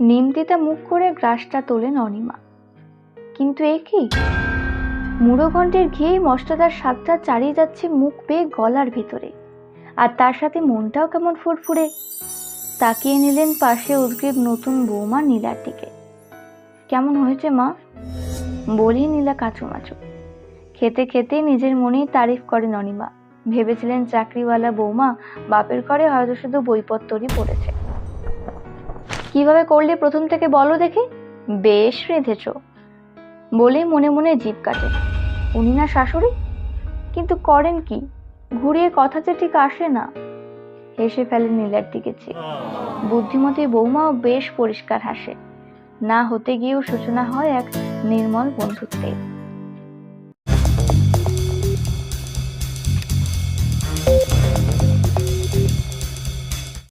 নিমতিতা মুখ করে গ্রাসটা তোলেন অনিমা। কিন্তু এ কি? মুড়োঘণ্টের ঘি মশলাদার স্বাদটা চালিয়ে যাচ্ছে মুখ পেয়ে গলার ভিতরে। আর তার সাথে মনটাও কেমন ফুরফুরে। তাকিয়ে নিলেন পাশে উদ্গ্রীব নতুন বৌমা নীলার দিকে। কেমন হয়েছে মা? বলি নীলা কাচুমাচু। খেতে খেতে নিজের মনেই তারিফ করেন অনিমা। ভেবেছিলেন চাকরিওয়ালা বৌমা বাপের ঘরে হয়তো শুধু বইপত্তরই পড়েছে। কীভাবে করলে প্রথম থেকে বলো দেখি? বেশ রেঁধেছ। বলে মনে মনে জিভ কাটে। উনি না শাশুড়ি? কিন্তু করেন কি? ঘুরিয়ে কথা যে ঠিক আসে না। হেসে ফেলেন নীলার দিকে চেয়ে। বুদ্ধিমতী বৌমাও বেশ পরিষ্কার হাসে। না হতে গিয়েও সূচনা হয় এক নির্মল বন্ধুত্বের।